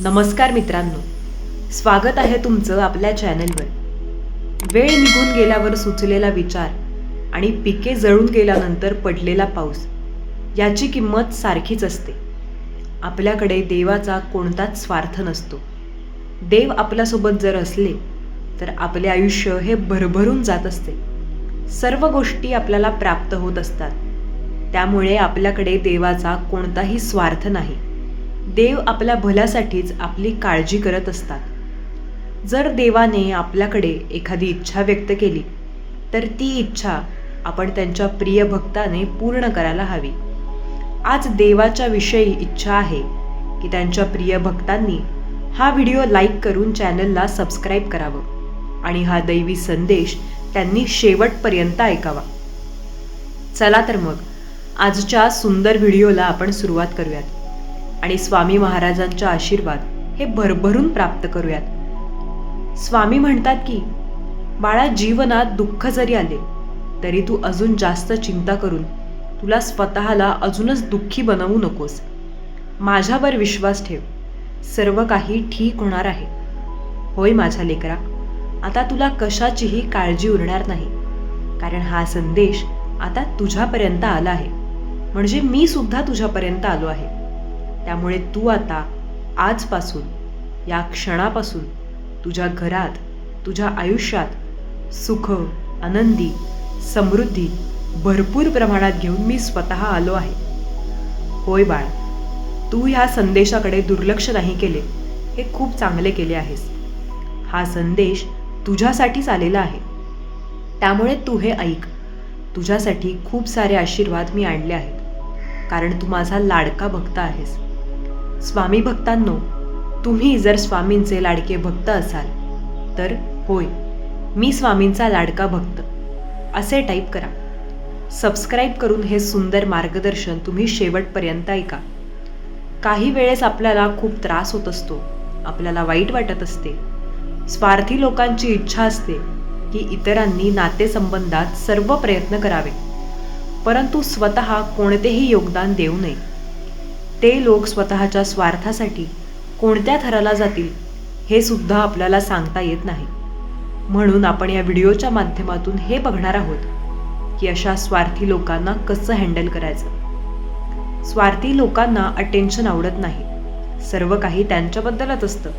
नमस्कार मित्रांनो. स्वागत आहे तुमचं आपल्या चॅनलवर. वेळ निघून गेल्यावर सुचलेला विचार आणि पिके जळून गेल्यानंतर पडलेला पाऊस याची किंमत सारखीच असते. आपल्याकडे देवाचा कोणताच स्वार्थ नसतो. देव आपल्यासोबत जर असले तर आपले आयुष्य हे भरभरून जात असते. सर्व गोष्टी आपल्याला प्राप्त होत असतात. त्यामुळे आपल्याकडे देवाचा कोणताही स्वार्थ नाही. देव आपल्या भल्यासाठीच आपली काळजी करत असतात. जर देवाने आपल्याकडे एखादी इच्छा व्यक्त केली तर ती इच्छा आपण त्यांच्या प्रिय भक्ताने पूर्ण करायला हवी. आज देवाच्या विषयी इच्छा आहे की त्यांच्या प्रिय भक्तांनी हा व्हिडिओ लाईक करून चॅनलला सबस्क्राईब करावं आणि हा दैवी संदेश त्यांनी शेवटपर्यंत ऐकावा. चला तर मग आजच्या सुंदर व्हिडिओला आपण सुरुवात करूयात. आणि स्वामी महाराजांचा आशीर्वाद हे भरभरून प्राप्त करूयात. स्वामी म्हणतात की बाळा जीवनात दुःख जरी आले तरी तू अजून जास्त चिंता करून तुला स्वतःला अजूनच दुःखी बनवू नकोस. माझ्यावर विश्वास ठेव. सर्व काही ठीक होणार आहे. होय माझ्या लेकरा आता तुला कशाचीही काळजी उरणार नाही. कारण हा संदेश आता तुझ्यापर्यंत आला आहे. म्हणजे मी सुद्धा तुझ्यापर्यंत आलो आहे. त्यामुळे तू आता आजपासून या क्षणापासून तुझ्या घरात तुझ्या आयुष्यात सुख आनंदी समृद्धी भरपूर प्रमाणात घेऊन मी स्वतः आलो आहे. होय बाळ तू ह्या संदेशाकडे दुर्लक्ष नाही केले हे खूप चांगले केले आहेस. हा संदेश तुझ्यासाठीच आलेला आहे. त्यामुळे तू हे ऐक तुझ्यासाठी खूप सारे आशीर्वाद मी आणले आहेत. कारण तू माझा लाडका भक्त आहेस. स्वामी भक्तांनो तुम्ही जर स्वामींचे लाडके भक्त असाल तर होय मी स्वामींचा लाडका भक्त असे टाईप करा. सबस्क्राईब करून हे सुंदर मार्गदर्शन तुम्ही शेवटपर्यंत ऐका. काही वेळेस आपल्याला खूप त्रास होत असतो आपल्याला वाईट वाटत असते स्वार्थी लोकांची इच्छा असते की इतरांनी नातेसंबंधात सर्व प्रयत्न करावे परंतु स्वतः कोणतेही योगदान देऊ नये. ते लोक स्वतःच्या स्वार्थासाठी कोणत्या थराला जातील हे सुद्धा आपल्याला सांगता येत नाही. म्हणून आपण या व्हिडिओच्या माध्यमातून हे बघणार आहोत की अशा स्वार्थी लोकांना कसं हँडल करायचं. स्वार्थी लोकांना अटेन्शन आवडत नाही. सर्व काही त्यांच्याबद्दलच असतं.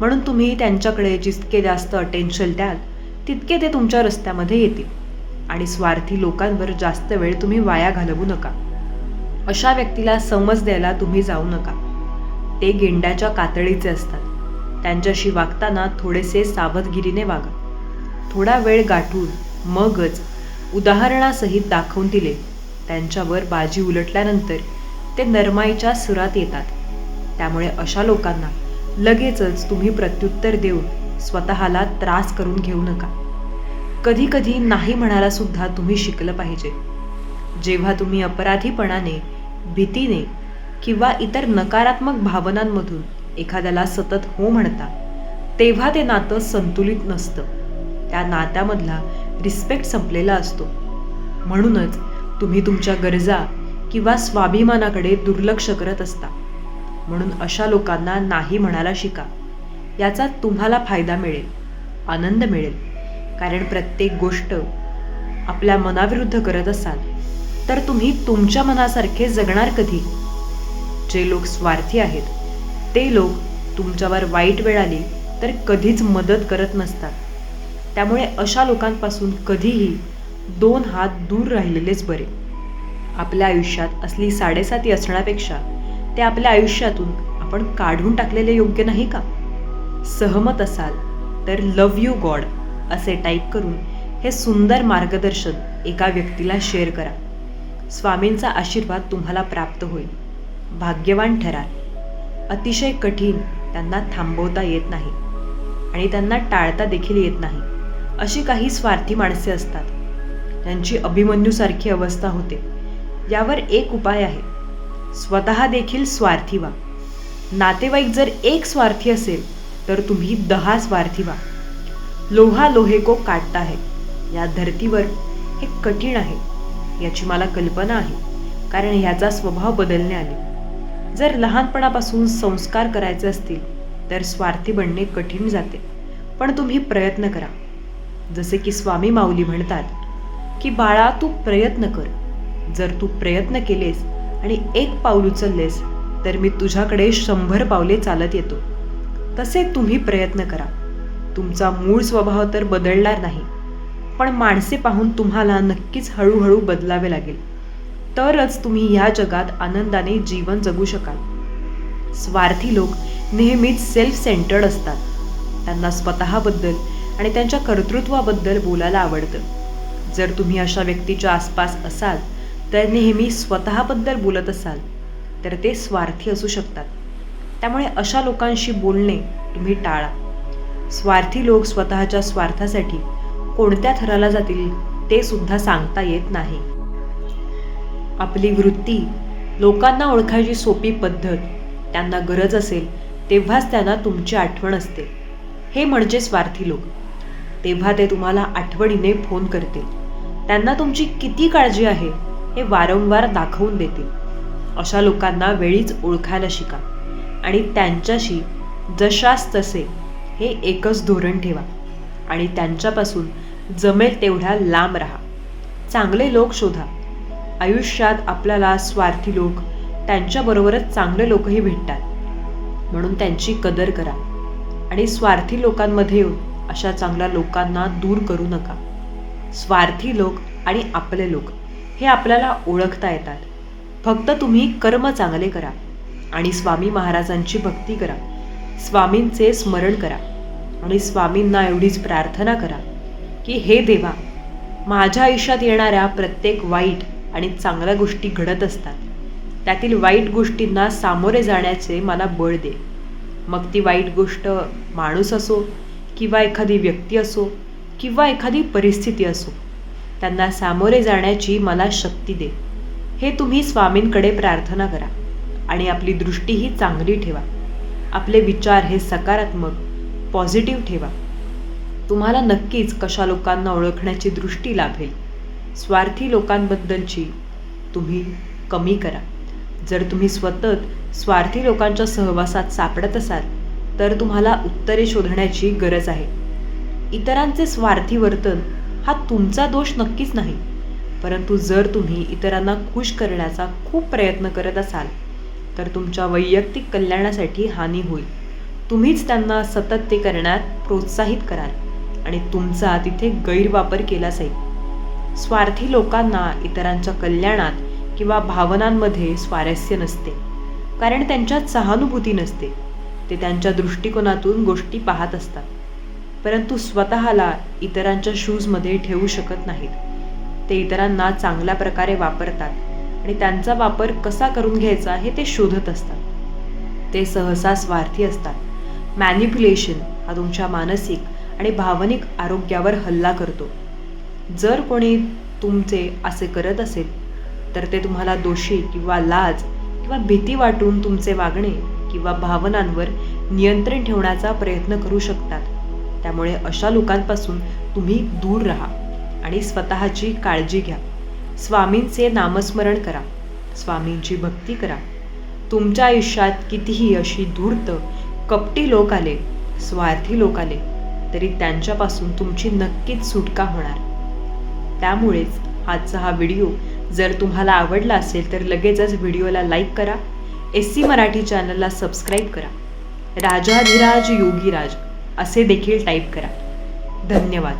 म्हणून तुम्ही त्यांच्याकडे जितके जास्त अटेन्शन द्याल तितके ते तुमच्या रस्त्यामध्ये येतील. आणि स्वार्थी लोकांवर जास्त वेळ तुम्ही वाया घालवू नका. अशा व्यक्तीला समज द्यायला तुम्ही जाऊ नका. ते गेंड्याच्या कातडीचे असतात. त्यांच्याशी वागताना थोडेसे सावधगिरीने वागा. थोडा वेळ गाठून मगच उदाहरणासहित दाखवून दिले. त्यांच्यावर बाजी उलटल्यानंतर ते नरमाईच्या सुरात येतात. त्यामुळे अशा लोकांना लगेचच तुम्ही प्रत्युत्तर देऊन स्वतःला त्रास करून घेऊ नका. कधी कधी नाही म्हणायला सुद्धा तुम्ही शिकलं पाहिजे. जेव्हा तुम्ही अपराधीपणाने भीतीने किंवा इतर नकारात्मक भावनांमधून एखाद्याला सतत हो म्हणता तेव्हा ते नातं संतुलित नसतं. त्या नात्यामधला रिस्पेक्ट संपलेला असतो. म्हणूनच तुम्ही तुमच्या गरजा किंवा स्वाभिमानाकडे दुर्लक्ष करत असता. म्हणून अशा लोकांना नाही म्हणायला शिका. याचा तुम्हाला फायदा मिळेल आनंद मिळेल. कारण प्रत्येक गोष्ट आपल्या मनाविरुद्ध करत असाल. तर तुम्ही तुमच्या मनासारखे जगणार कधी? जे लोक स्वार्थी आहेत ते लोक तुमच्यावर वाईट वेळ आली तर कधीच मदत करत नसतात. त्यामुळे अशा लोकांपासून कधीही दोन हात दूर राहिलेलेच बरे. आपल्या आयुष्यात असली साडेसाती असण्यापेक्षा ते आपल्या आयुष्यातून आपण काढून टाकलेले योग्य नाही का? सहमत असाल तर लव यू गॉड असे टाईप करून हे सुंदर मार्गदर्शन एका व्यक्तीला शेअर करा. स्वामींचा आशीर्वाद तुम्हाला प्राप्त होईल. भाग्यवान ठराल. अतिशय कठीण त्यांना थांबवता येत नाही आणि त्यांना टाळता देखील येत नाही अशी काही स्वार्थी माणसे असतात. त्यांची अभिमन्यूसारखी अवस्था होते. यावर एक उपाय आहे. स्वतः देखील स्वार्थी व्हा. नातेवाईक जर एक स्वार्थी असेल तर तुम्ही दहा स्वार्थी व्हा. लोहा लोहे को काटता है. या धर्तीवर हे कठीण आहे. याची मला कल्पना आहे. कारण ह्याचा स्वभाव बदलणे आले. जर लहानपणापासून संस्कार करायचे असतील तर स्वार्थी बनणे कठीण जाते. पण तुम्ही प्रयत्न करा. जसे की स्वामी माऊली म्हणतात की बाळा तू प्रयत्न कर. जर तू प्रयत्न केलेस आणि एक पाऊल उचललेस तर मी तुझ्याकडे शंभर पावले चालत येतो. तसे तुम्ही प्रयत्न करा. तुमचा मूळ स्वभाव तर बदलणार नाही. पण माणसे पाहून तुम्हाला नक्कीच हळूहळू बदलावे लागेल. तरच तुम्ही ह्या जगात आनंदाने जीवन जगू शकाल. स्वार्थी लोक नेहमीच सेल्फ सेंटर्ड असतात. त्यांना स्वतःबद्दल आणि त्यांच्या कर्तृत्वाबद्दल बोलायला आवडतं. जर तुम्ही अशा व्यक्तीच्या आसपास असाल तर नेहमी स्वतःबद्दल बोलत असाल तर ते स्वार्थी असू शकतात. त्यामुळे अशा लोकांशी बोलणे तुम्ही टाळा. स्वार्थी लोक स्वतःच्या स्वार्थासाठी कोणत्या थराला जातील ते सुद्धा सांगता येत नाही. आपली वृत्ती लोकांना ओळखायची सोपी पद्धत त्यांना गरज असेल तेव्हाच त्यांना तुमची आठवण असते. हे म्हणजे स्वार्थी लोक. तेव्हा ते तुम्हाला आठवणीने फोन करतील. त्यांना तुमची किती काळजी आहे हे वारंवार दाखवून देतील. अशा लोकांना वेळीच ओळखायला शिका आणि त्यांच्याशी जशास तसे हे एकच धोरण ठेवा आणि त्यांच्यापासून जमेल तेवढ्या लांब राहा. चांगले लोक शोधा. आयुष्यात आपल्याला स्वार्थी लोक त्यांच्याबरोबरच चांगले लोकही भेटतात. म्हणून त्यांची कदर करा. आणि स्वार्थी लोकांमध्ये येऊन अशा चांगल्या लोकांना दूर करू नका. स्वार्थी लोक आणि आपले लोक हे आपल्याला ओळखता येतात. फक्त तुम्ही कर्म चांगले करा आणि स्वामी महाराजांची भक्ती करा. स्वामींचे स्मरण करा आणि स्वामींना एवढीच प्रार्थना करा. की हे देवा माझ्या आयुष्यात येणाऱ्या प्रत्येक वाईट आणि चांगल्या गोष्टी घडत असतात. त्यातील वाईट गोष्टींना सामोरे जाण्याचे मला बळ दे. मग ती वाईट गोष्ट माणूस असो किंवा एखादी व्यक्ती असो किंवा एखादी परिस्थिती असो त्यांना सामोरे जाण्याची मला शक्ती दे. हे तुम्ही स्वामींकडे प्रार्थना करा आणि आपली दृष्टीही चांगली ठेवा. आपले विचार हे सकारात्मक पॉझिटिव्ह ठेवा. तुम्हाला नक्कीच कशा लोकांना ओळखण्याची दृष्टी लाभेल. स्वार्थी लोकांबद्दलची तुम्ही कमी करा. जर तुम्ही स्वतः स्वार्थी लोकांच्या सहवासात सापडत असाल तर तुम्हाला उत्तरे शोधण्याची गरज आहे. इतरांचे स्वार्थी वर्तन हा तुमचा दोष नक्कीच नाही. परंतु जर तुम्ही इतरांना खुश करण्याचा खूप प्रयत्न करत असाल तर तुमच्या वैयक्तिक कल्याणासाठी हानी होईल. तुम्हीच त्यांना सतत ते करण्यात प्रोत्साहित कराल. आणि तुमचा तिथे गैरवापर केला जाईल स्वार्थी लोकांना इतरांच्या कल्याणात किंवा भावनांमध्ये स्वारस्य नसते. कारण त्यांच्यात सहानुभूती नसते. ते त्यांच्या दृष्टिकोनातून गोष्टी पाहत असतात. परंतु स्वतःला इतरांच्या शूजमध्ये ठेवू शकत नाहीत. ते इतरांना चांगल्या प्रकारे वापरतात आणि त्यांचा वापर कसा करून घ्यायचा हे ते शोधत असतात. ते सहसा स्वार्थी असतात. मॅनिप्युलेशन हा तुमच्या मानसिक आणि भावनिक आरोग्यावर हल्ला करतो. जर कोणी तुमचे असे करत असेल तर ते तुम्हाला दोषी किंवा लाज किंवा भीती वाटून तुमचे वागणे किंवा भावनांवर नियंत्रण ठेवण्याचा प्रयत्न करू शकतात. त्यामुळे अशा लोकांपासून तुम्ही दूर राहा आणि स्वतःची काळजी घ्या. स्वामींचे नामस्मरण करा. स्वामींची भक्ती करा. तुमच्या आयुष्यात कितीही अशी धूर्त कपटी लोक आले स्वार्थी लोक आले तरी त्यांच्यापासून तुमची नक्कीच सुटका होणार? त्यामुळेच आजचा हा व्हिडिओ जर तुम्हाला आवडला असेल तर लगेचच व्हिडिओला लाईक करा. एस सी मराठी चॅनलला सबस्क्राईब करा. राजाधिराज योगीराज असे देखील टाईप करा. धन्यवाद.